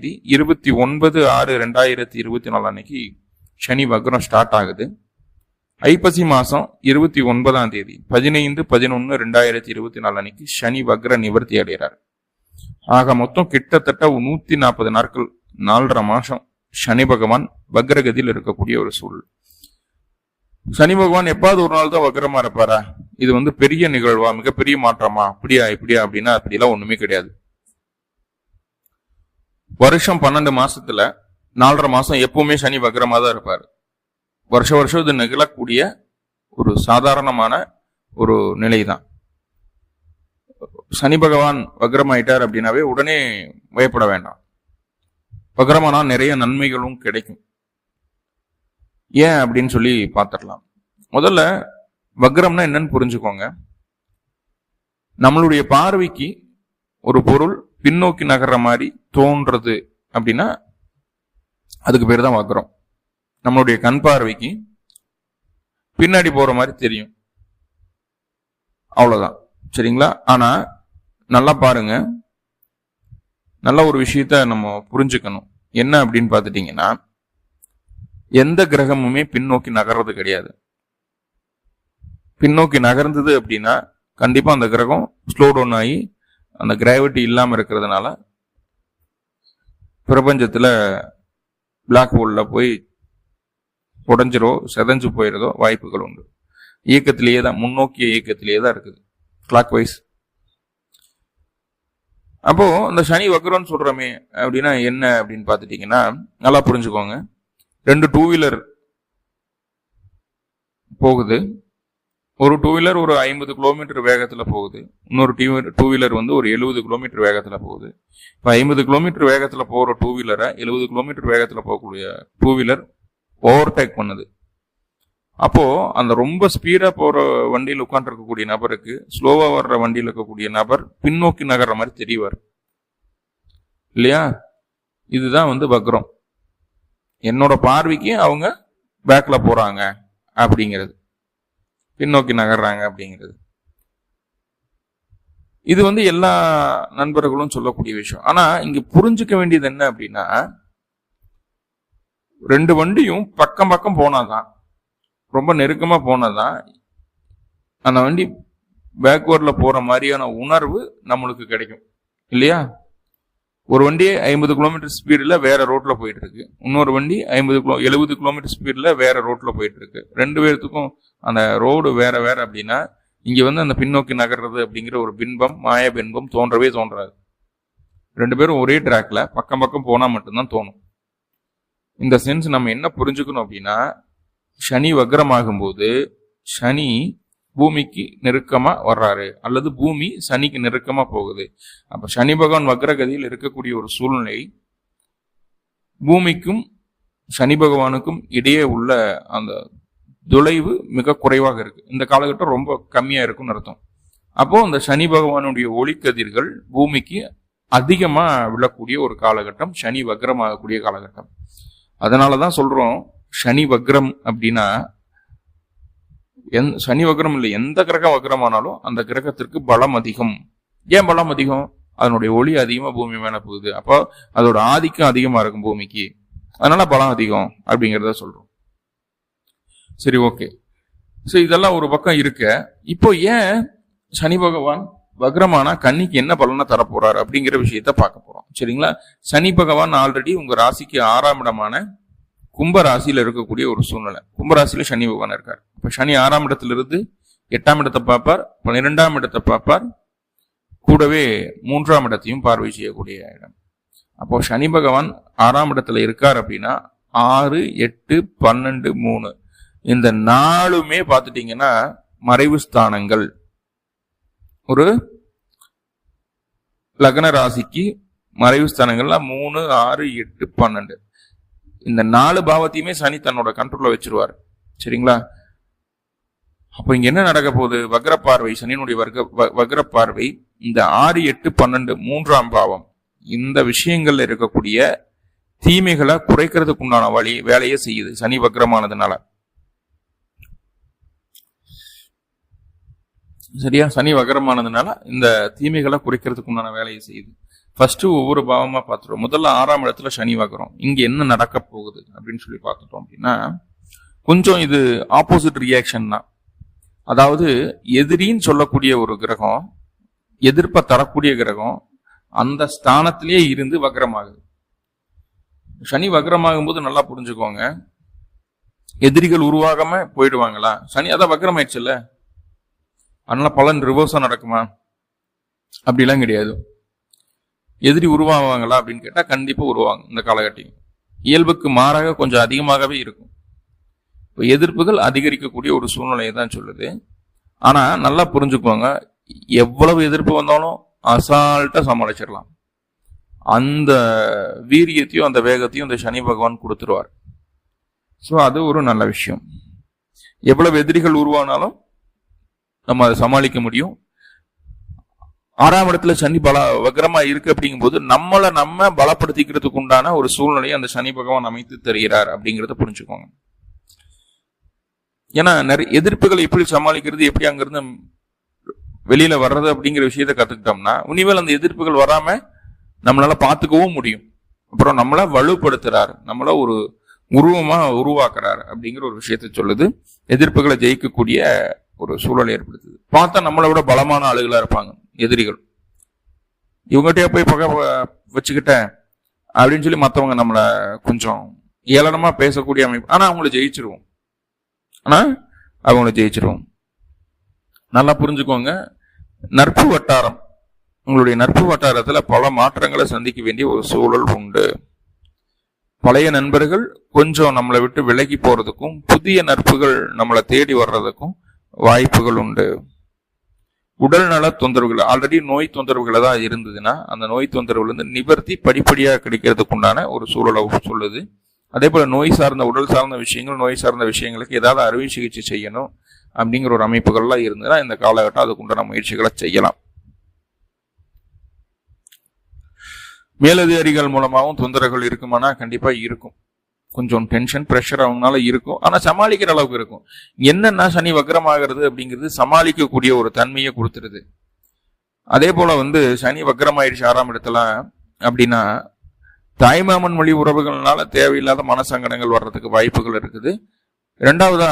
இருபத்தி ஒன்பது ஆறு ரெண்டாயிரத்தி இருபத்தி நாலு அன்னைக்கு சனி வக்ரம் ஸ்டார்ட் ஆகுது. ஐப்பசி மாசம் இருபத்தி ஒன்பதாம் தேதி பதினைந்து பதினொன்னு ரெண்டாயிரத்தி இருபத்தி நாலு அன்னைக்கு சனி வக்ர நிவர்த்தி அடைகிறார். ஆக மொத்தம் கிட்டத்தட்ட நூத்தி நாற்பது நாட்கள் நாலரை மாசம் சனி பகவான் வக்ரகதியில் இருக்கக்கூடிய ஒரு சூழல். சனி பகவான் எப்பாவது ஒரு நாள் தான் வக்ரமா இருப்பாரா? இது வந்து பெரிய நிகழ்வா? மிகப்பெரிய மாற்றமா? அப்படியா இப்படியா அப்படின்னா அப்படிலாம் ஒண்ணுமே கிடையாது. வருஷம் பன்னெண்டு மாசத்துல நாலரை மாசம் எப்பவுமே சனி வக்ரமாக தான் இருப்பார். வருஷ வருஷம் இது நிகழக்கூடிய ஒரு சாதாரணமான ஒரு நிலை தான் சனி பகவான் வக்ரமாயிட்டார் அப்படின்னாவே உடனே பயப்பட வேண்டாம். வக்ரமானா நிறைய நன்மைகளும் கிடைக்கும். ஏன் அப்படின்னு சொல்லி பார்த்துடலாம். முதல்ல வக்ரம்னா என்னன்னு புரிஞ்சுக்கோங்க. நம்மளுடைய பார்வைக்கு ஒரு பொருள் பின்னோக்கி நகர்ற மாதிரி தோன்றது அப்படின்னா அதுக்கு பேர் தான் வக்ரம். நம்மளுடைய கண் பார்வைக்கு பின்னாடி போற மாதிரி தெரியும். அவ்வளவுதான். சரிங்களா? ஆனா நல்லா பாருங்க. நல்ல ஒரு விஷயத்த நம்ம புரிஞ்சுக்கணும். என்ன அப்படின்னு பார்த்துட்டீங்கன்னா எந்த கிரகமுமே பின்னோக்கி நகர்றது கிடையாது. பின்னோக்கி நகர்ந்தது அப்படின்னா கண்டிப்பா அந்த கிரகம் ஸ்லோ டவுன் ஆகி அந்த கிராவிட்டி இல்லாமல் இருக்கிறதுனால பிரபஞ்சத்தில் பிளாக் ஹோலில் போய் உடஞ்சிரோ செதஞ்சு போயிடுறதோ வாய்ப்புகள் உண்டு. இயக்கத்திலேயே தான் முன்னோக்கிய இயக்கத்திலேயே தான் இருக்குது. கிளாக் வைஸ் அப்போ இந்த சனி வக்ரோன்னு சொல்றோமே அப்படின்னா என்ன அப்படின்னு பார்த்துட்டீங்கன்னா நல்லா புரிஞ்சுக்கோங்க. ரெண்டு டூ வீலர் போகுது. ஒரு டூ வீலர் ஒரு ஐம்பது கிலோமீட்டர் வேகத்தில் போகுது. இன்னொரு டூ டூ வீலர் வந்து ஒரு எழுபது கிலோமீட்டர் வேகத்தில் போகுது. இப்போ ஐம்பது கிலோமீட்டர் வேகத்தில் போகிற டூ வீலரை எழுபது கிலோமீட்டர் வேகத்தில் போகக்கூடிய டூ வீலர் ஓவர்டேக் பண்ணுது. அப்போது அந்த ரொம்ப ஸ்பீடாக போகிற வண்டியில் உட்காந்துருக்கக்கூடிய நபருக்கு ஸ்லோவாக வர்ற வண்டியில் இருக்கக்கூடிய நபர் பின்னோக்கி நகர்ற மாதிரி தெரியவார் இல்லையா? இதுதான் வந்து வக்ரம். என்னோட பார்வைக்கு அவங்க பேக்கில் போகிறாங்க அப்படிங்கிறது. பின்னோக்கி நகர்றாங்க அப்படிங்கிறது. இது வந்து எல்லா நண்பர்களும் சொல்லக்கூடிய விஷயம். ஆனா இங்க புரிஞ்சுக்க வேண்டியது என்ன அப்படின்னா ரெண்டு வண்டியும் பக்கம் பக்கம் போனாதான் ரொம்ப நெருக்கமா போனாதான் அந்த வண்டி பேக்வேர்டில் போற மாதிரியான உணர்வு நம்மளுக்கு கிடைக்கும். இல்லையா? ஒரு வண்டி ஐம்பது கிலோமீட்டர் ஸ்பீடில் வேற ரோட்ல போயிட்டு இருக்கு இன்னொரு வண்டி ஐம்பது கிலோ எழுபது கிலோமீட்டர் ஸ்பீடில் வேற ரோட்ல போயிட்டு இருக்கு ரெண்டு பேர்த்துக்கும் அந்த ரோடு வேற வேற அப்படின்னா இங்க வந்து அந்த பின்னோக்கி நகர்றது அப்படிங்கிற ஒரு பின்பம் மாய பின்பம் தோன்றவே தோன்றாது. ரெண்டு பேரும் ஒரே ட்ராக்ல பக்கம் பக்கம் போனால் மட்டும்தான் தோணும். இந்த சென்ஸ் நம்ம என்ன புரிஞ்சுக்கணும் அப்படின்னா சனி வக்ரமாகும்போது சனி பூமிக்கு நெருக்கமாக வர்றாரு. அல்லது பூமி சனிக்கு நெருக்கமாக போகுது. அப்போ சனி பகவான் வக்ரகதியில் இருக்கக்கூடிய ஒரு சூழ்நிலை பூமிக்கும் சனி பகவானுக்கும் இடையே உள்ள அந்த தொலைவு மிக குறைவாக இருக்கு. இந்த காலகட்டம் ரொம்ப கம்மியாக இருக்கும்னு அர்த்தம். அப்போ அந்த சனி பகவானுடைய ஒளிக்கதிர்கள் பூமிக்கு அதிகமாக விழக்கூடிய ஒரு காலகட்டம் சனி வக்ரமாகக்கூடிய காலகட்டம். அதனாலதான் சொல்கிறோம் சனி வக்ரம் அப்படின்னா எந் சனி வக்ரம் இல்லை எந்த கிரகம் வக்ரமானாலும் அந்த கிரகத்திற்கு பலம் அதிகம். ஏன் பலம் அதிகம்? அதனுடைய ஒளி அதிகமாக பூமி மேல போகுது. அப்போ அதோட ஆதிக்கம் அதிகமாக இருக்கும் பூமிக்கு. அதனால பலம் அதிகம் அப்படிங்கிறத சொல்கிறோம் சரி ஓகே. ஸோ இதெல்லாம் ஒரு பக்கம் இருக்க. இப்போ ஏன் சனி பகவான் வக்ரமானா கன்னிக்கு என்ன பலனை தரப்போறாரு அப்படிங்கிற விஷயத்த பார்க்க போறோம். சரிங்களா? சனி பகவான் ஆல்ரெடி உங்க ராசிக்கு ஆறாம் இடமான கும்ப ராசியில் இருக்கக்கூடிய ஒரு சூழ்நிலை. கும்பராசியில் சனி பகவான் இருக்கார். இப்போ சனி ஆறாம் இடத்துல இருந்து எட்டாம் இடத்தை பார்ப்பார் பன்னிரெண்டாம் இடத்தை பார்ப்பார். கூடவே மூன்றாம் இடத்தையும் பார்வை செய்யக்கூடிய இடம். அப்போ சனி பகவான் ஆறாம் இடத்துல இருக்கார் அப்படின்னா ஆறு எட்டு பன்னெண்டு மூணு. இந்த நாலுமே பார்த்துட்டீங்கன்னா மறைவு ஸ்தானங்கள். ஒரு லக்ன ராசிக்கு மறைவு ஸ்தானங்கள்லாம் மூணு ஆறு எட்டு பன்னெண்டு. இந்த நாலு பாவத்தையுமே சனி தன்னோட கண்ட்ரோலில் வச்சிருவார். சரிங்களா? அப்போ இங்க என்ன நடக்க போகுது? வக்ரப்பார்வை சனியினுடைய வர்க்க வ- பார்வை இந்த ஆறு எட்டு பன்னெண்டு மூன்றாம் பாவம் இந்த விஷயங்கள்ல இருக்கக்கூடிய தீமைகளை குறைக்கிறதுக்கு உண்டான வழி வேலையை செய்யுது சனி வக்ரமானதுனால. சரியா? சனி வக்ரமானதுனால இந்த தீமைகளை குறைக்கிறதுக்கு உண்டான வேலையை செய்யுது. ஃபர்ஸ்ட் ஒவ்வொரு பாவமா பார்த்துருவோம். முதல்ல ஆறாம் இடத்துல சனி பார்க்குறோம் இங்க என்ன நடக்க போகுது அப்படின்னு சொல்லி பார்த்துட்டோம் அப்படின்னா கொஞ்சம் இது ஆப்போசிட் ரியாக்ஷன் தான். அதாவது எதிரின்னு சொல்லக்கூடிய ஒரு கிரகம் எதிர்ப்பை தரக்கூடிய கிரகம் அந்த ஸ்தானத்திலேயே இருந்து வக்ரமாகுது. சனி வக்ரமாகும் போது நல்லா புரிஞ்சுக்கோங்க. எதிரிகள் உருவாகாம போயிடுவாங்களா? சனி அதான் வக்ரமாயிடுச்சுல்ல. அதனால பலன் ரிவர்ஸா நடக்குமா? அப்படிலாம் கிடையாது. எதிரி உருவாவாங்களா அப்படின்னு கேட்டால் கண்டிப்பாக உருவாங்க இந்த காலகட்டம் இயல்புக்கு மாறாக கொஞ்சம் அதிகமாகவே இருக்கும். இப்போ எதிர்ப்புகள் அதிகரிக்கக்கூடிய ஒரு சூழ்நிலையை தான் சொல்லுது. ஆனால் நல்லா புரிஞ்சுக்கோங்க. எவ்வளவு எதிர்ப்பு வந்தாலும் அசால்ட்டாக சமாளிச்சிடலாம். அந்த வீரியத்தையும் அந்த வேகத்தையும் இந்த சனி பகவான் கொடுத்துருவார். ஸோ அது ஒரு நல்ல விஷயம். எவ்வளவு எதிரிகள் உருவானாலும் நம்ம அதை சமாளிக்க முடியும். ஆறாம் இடத்துல சனி பல வக்ரமா இருக்கு அப்படிங்கும்போது நம்மளை நம்ம பலப்படுத்திக்கிறதுக்கு உண்டான ஒரு சூழ்நிலையை அந்த சனி பகவான் அமைத்து தருகிறார் அப்படிங்கிறத புரிஞ்சுக்கோங்க. ஏன்னா நிறைய எதிர்ப்புகளை எப்படி சமாளிக்கிறது எப்படி அங்கிருந்து வெளியில வர்றது அப்படிங்கிற விஷயத்த கத்துக்கிட்டோம்னா இனிமேல் அந்த எதிர்ப்புகள் வராம நம்மளால பார்த்துக்கவும் முடியும். அப்புறம் நம்மள வலுப்படுத்துறாரு. நம்மள ஒரு உருவமா உருவாக்குறாரு அப்படிங்கிற ஒரு விஷயத்த சொல்லுது. எதிர்ப்புகளை ஜெயிக்கக்கூடிய ஒரு சூழல் ஏற்படுத்துது. பார்த்தா நம்மளை விட பலமான ஆளுகளாக இருப்பாங்க எதிரிகள். இவங்ககிட்டயே போய் பக வச்சுக்கிட்டேன் அப்படின்னு சொல்லி மற்றவங்க நம்மளை கொஞ்சம் ஏளனமாக பேசக்கூடிய அமைப்பு. ஆனால் அவங்கள ஜெயிச்சிருவோம். ஆனால் அவங்கள ஜெயிச்சிருவோம். நல்லா புரிஞ்சுக்கோங்க. நட்பு வட்டாரம். உங்களுடைய நட்பு வட்டாரத்தில் பல மாற்றங்களை சந்திக்க வேண்டிய ஒரு சூழல் உண்டு. பழைய நண்பர்கள் கொஞ்சம் நம்மளை விட்டு விலகி போகிறதுக்கும் புதிய நட்புகள் நம்மளை தேடி வர்றதுக்கும் வாய்ப்புகள் உண்டு உடல் நல தொந்தரவுகள் ஆல்ரெடி நோய் தொந்தரவுகள் தான் இருந்ததுன்னா அந்த நோய் தொந்தரவுல இருந்து நிவர்த்தி படிப்படியாக கிடைக்கிறதுக்கு உண்டான ஒரு சூழலை சொல்லுது. அதே போல் நோய் சார்ந்த உடல் சார்ந்த விஷயங்கள் நோய் சார்ந்த விஷயங்களுக்கு ஏதாவது அறுவை சிகிச்சை செய்யணும் அப்படிங்கிற ஒரு அமைப்புகள்லாம் இருந்ததுன்னா இந்த காலகட்டம் அதுக்கு உண்டான முயற்சிகளை செய்யலாம். மேலதிகாரிகள் மூலமாகவும் தொந்தரவுகள் இருக்குமானா? கண்டிப்பாக இருக்கும். கொஞ்சம் டென்ஷன் ப்ரெஷர் அவங்களால இருக்கும். ஆனால் சமாளிக்கிற அளவுக்கு இருக்கும். என்னன்னா சனி வக்கரமாகிறது அப்படிங்கிறது சமாளிக்கக்கூடிய ஒரு தன்மையை கொடுத்துருது. அதே போல் வந்து சனி வக்கரமாயிடுச்சு ஆறாம் இடத்துல அப்படின்னா தாய்மாமன் மொழி உறவுகள்னால தேவையில்லாத மனசங்கடங்கள் வர்றதுக்கு வாய்ப்புகள் இருக்குது. ரெண்டாவதா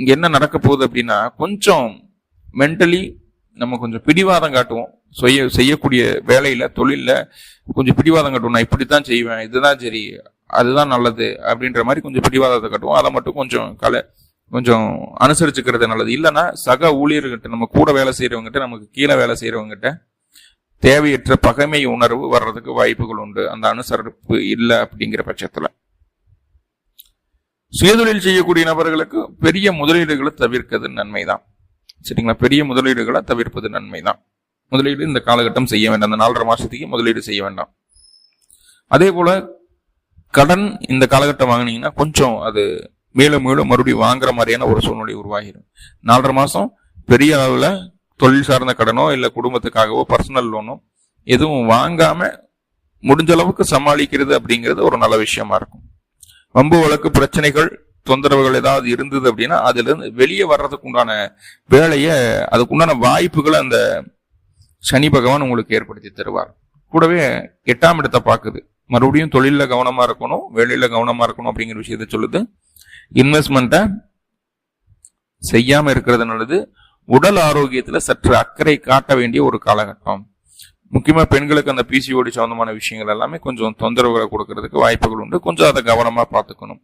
இங்கே என்ன நடக்க போகுது அப்படின்னா கொஞ்சம் மென்டலி நம்ம கொஞ்சம் பிடிவாதம் காட்டுவோம். செய்ய செய்யக்கூடிய வேலையில் தொழிலில் கொஞ்சம் பிடிவாதம் காட்டுவோம். நான் இப்படி தான் செய்வேன் இதுதான் சரி அதுதான் நல்லது அப்படின்ற மாதிரி கொஞ்சம் பிடிவாதத்தை கட்டுவோம். அதை மட்டும் கொஞ்சம் கலை கொஞ்சம் அனுசரிச்சுக்கிறது நல்லது. இல்லைன்னா சக ஊழியர்கிட்ட நம்ம கூட வேலை செய்கிறவங்ககிட்ட நமக்கு கீழே வேலை செய்கிறவங்ககிட்ட தேவையற்ற பகைமை உணர்வு வர்றதுக்கு வாய்ப்புகள் உண்டு. அந்த அனுசரிப்பு இல்லை அப்படிங்கிற பட்சத்தில். சுயதொழில் செய்யக்கூடிய நபர்களுக்கு பெரிய முதலீடுகளை தவிர்க்கிறது நன்மை தான் சரிங்களா? பெரிய முதலீடுகளை தவிர்ப்பது நன்மை தான் முதலீடு இந்த காலகட்டம் செய்ய வேண்டாம். அந்த நாலரை மாசத்துக்கு முதலீடு செய்ய வேண்டாம். அதே போல கடன் இந்த காலகட்டம் வாங்கினீங்கன்னா கொஞ்சம் அது மேலும் மேலும் மறுபடியும் வாங்குற மாதிரியான ஒரு சூழ்நிலை உருவாகிடும். நாலரை மாதம் பெரிய அளவில் தொழில் சார்ந்த கடனோ இல்லை குடும்பத்துக்காகவோ பர்சனல் லோனோ எதுவும் வாங்காம முடிஞ்ச அளவுக்கு சமாளிக்கிறது அப்படிங்கிறது ஒரு நல்ல விஷயமா இருக்கும். வம்பு வழக்கு பிரச்சனைகள் தொந்தரவுகள் ஏதாவது இருந்தது அப்படின்னா அதுலேருந்து வெளியே வர்றதுக்கு உண்டான வேலையை அதுக்குண்டான வாய்ப்புகளை அந்த சனி பகவான் உங்களுக்கு ஏற்படுத்தி தருவார். கூடவே எட்டாம் இடத்தை பார்க்குது. மறுபடியும் தொழிலில் கவனமாக இருக்கணும் வேலையில் கவனமாக இருக்கணும் அப்படிங்கிற விஷயத்த சொல்லுது. இன்வெஸ்ட்மெண்ட்டை செய்யாமல் இருக்கிறது நல்லது. உடல் ஆரோக்கியத்தில் சற்று அக்கறை காட்ட வேண்டிய ஒரு காலகட்டம். முக்கியமாக பெண்களுக்கு அந்த பிசிஓடி சம்மந்தமான விஷயங்கள் எல்லாமே கொஞ்சம் தொந்தரவுகளை கொடுக்கறதுக்கு வாய்ப்புகள் உண்டு. கொஞ்சம் அதை கவனமாக பார்த்துக்கணும்.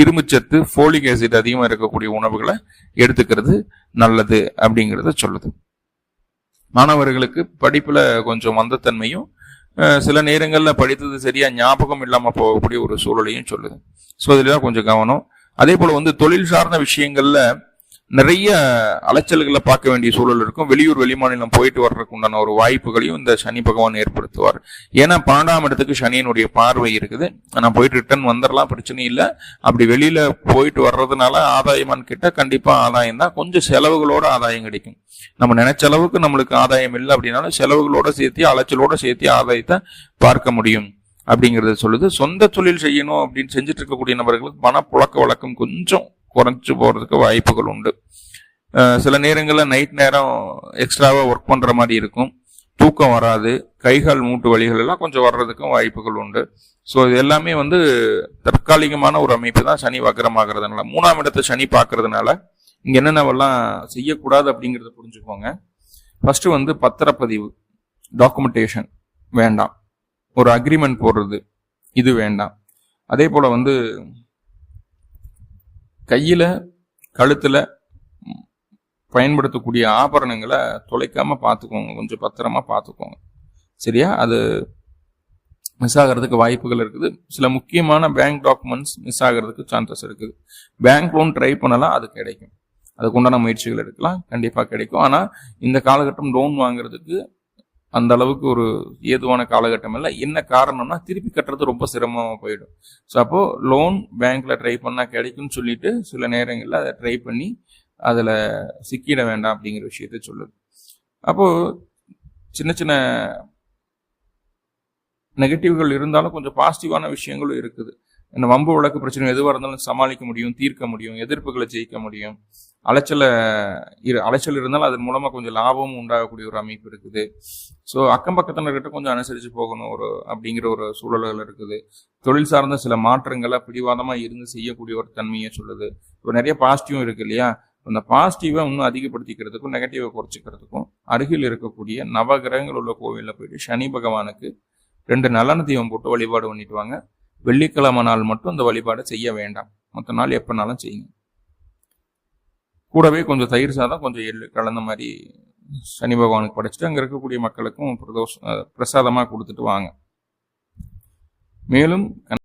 இரும்புச்சத்து ஃபோலிக் ஆசிட் அதிகமாக இருக்கக்கூடிய உணவுகளை எடுத்துக்கிறது நல்லது அப்படிங்கிறத சொல்லுது. மாணவர்களுக்கு படிப்பில் கொஞ்சம் மந்தத்தன்மையும் சில நேரங்களில் படித்தது சரியாக ஞாபகம் இல்லாமல் போகக்கூடிய ஒரு சூழலையும் சொல்லுது. ஸோ இதுல கொஞ்சம் கவனம். அதே போல் வந்து தொழில் சார்ந்த விஷயங்களில் நிறைய அலைச்சல்களை பார்க்க வேண்டிய சூழல் இருக்கும். வெளியூர் வெளிமாநிலம் போயிட்டு வர்றதுக்கு உண்டான ஒரு வாய்ப்புகளையும் இந்த சனி பகவான் ஏற்படுத்துவார். ஏன்னா பன்னெண்டாம் இடத்துக்கு சனியினுடைய பார்வை இருக்குது. நான் போயிட்டு ரிட்டர்ன் வந்துடலாம் பிரச்சனை இல்லை. அப்படி வெளியில போயிட்டு வர்றதுனால ஆதாயமான்னு கேட்டால் கண்டிப்பா ஆதாயம் தான். கொஞ்சம் செலவுகளோட ஆதாயம் கிடைக்கும். நம்ம நினைச்ச அளவுக்கு நம்மளுக்கு ஆதாயம் இல்லை அப்படின்னாலும் செலவுகளோட சேர்த்து அலைச்சலோட சேர்த்து ஆதாயத்தை பார்க்க முடியும் அப்படிங்கிறத சொல்லுது. சொந்த தொழில் செய்யணும் அப்படின்னு செஞ்சுட்டு இருக்கக்கூடிய நபர்களுக்கு பணப்புழக்க வழக்கம் கொஞ்சம் குறைஞ்சி போகிறதுக்கு வாய்ப்புகள் உண்டு. சில நேரங்களில் நைட் நேரம் எக்ஸ்ட்ராவாக ஒர்க் பண்ணுற மாதிரி இருக்கும். தூக்கம் வராது. கைகால் மூட்டு வலிகள் எல்லாம் கொஞ்சம் வர்றதுக்கும் வாய்ப்புகள் உண்டு. ஸோ இது எல்லாமே வந்து தற்காலிகமான ஒரு அமைப்பு தான் சனி வக்கரமாகறதுனால மூணாம் இடத்தை சனி பார்க்கறதுனால இங்கே என்னென்னவெல்லாம் செய்யக்கூடாது அப்படிங்கிறத புரிஞ்சுக்கோங்க. ஃபஸ்ட்டு வந்து பத்திரப்பதிவு டாக்குமெண்டேஷன் வேண்டாம். ஒரு அக்ரிமெண்ட் போடுறது இது வேண்டாம். அதே போல் வந்து கையில் கழுத்தில் பயன்படுத்தக்கூடிய ஆபரணங்களை தொலைக்காமல் பார்த்துக்கோங்க. கொஞ்சம் பத்திரமா பார்த்துக்கோங்க. சரியா? அது மிஸ் ஆகிறதுக்கு வாய்ப்புகள் இருக்குது. சில முக்கியமான பேங்க் டாக்குமெண்ட்ஸ் மிஸ் ஆகிறதுக்கு சான்சஸ் இருக்குது. பேங்க் லோன் ட்ரை பண்ணலாம் அது கிடைக்கும். அதுக்குண்டான முயற்சிகள் எடுக்கலாம். கண்டிப்பாக கிடைக்கும். ஆனால் இந்த காலகட்டம் லோன் வாங்குறதுக்கு அந்த அளவுக்கு ஒரு ஏதுவான காலகட்டம் இல்லை என்ன காரணம்னா திருப்பி கட்டுறது ரொம்ப சிரமமாக போயிடும். ஸோ அப்போது லோன் பேங்க்கில் ட்ரை பண்ணால் கிடைக்கும்னு சொல்லிட்டு சில நேரங்களில் அதை ட்ரை பண்ணி அதில் சிக்கிட வேண்டாம் அப்படிங்கிற விஷயத்த சொல்லுது. அப்போது சின்ன சின்ன நெகட்டிவ்கள் இருந்தாலும் கொஞ்சம் பாசிட்டிவான விஷயங்களும் இருக்குது. இந்த வம்பு வழக்கு பிரச்சனை எதுவாக இருந்தாலும் சமாளிக்க முடியும் தீர்க்க முடியும் எதிர்ப்புகளை ஜெயிக்க முடியும். அலைச்சலை இரு அலைச்சல் இருந்தாலும் அதன் மூலமா கொஞ்சம் லாபமும் உண்டாகக்கூடிய ஒரு அமைப்பு இருக்குது. ஸோ அக்கம் பக்கத்தினர்கிட்ட கொஞ்சம் அனுசரித்து போகணும் ஒரு அப்படிங்கிற ஒரு சூழல்கள் இருக்குது. தொழில் சார்ந்த சில மாற்றங்களை பிடிவாதமா இருந்து செய்யக்கூடிய ஒரு தன்மையை சொல்லுது. இப்போ நிறைய பாசிட்டிவும் இருக்கு இல்லையா? அந்த பாசிட்டிவை இன்னும் அதிகப்படுத்திக்கிறதுக்கும் நெகட்டிவை குறைச்சிக்கிறதுக்கும் அருகில் இருக்கக்கூடிய நவகிரகங்கள் உள்ள கோவிலில் போயிட்டு சனி பகவானுக்கு ரெண்டு நலன தீபம் போட்டு வழிபாடு பண்ணிட்டு வாங்க. வெள்ளிக்கிழமை நாள் மட்டும் இந்த வழிபாடை செய்ய வேண்டாம். மற்ற நாள் எப்போனாலும் செய்யுங்க. கூடவே கொஞ்சம் தயிர் சாதம் கொஞ்சம் எள்ளு கலந்த மாதிரி சனி பகவானுக்கு படைச்சிட்டு அங்க இருக்கக்கூடிய மக்களுக்கும் பிரதோஷ பிரசாதமாக பிரசாதமா கொடுத்துட்டு வாங்க. மேலும்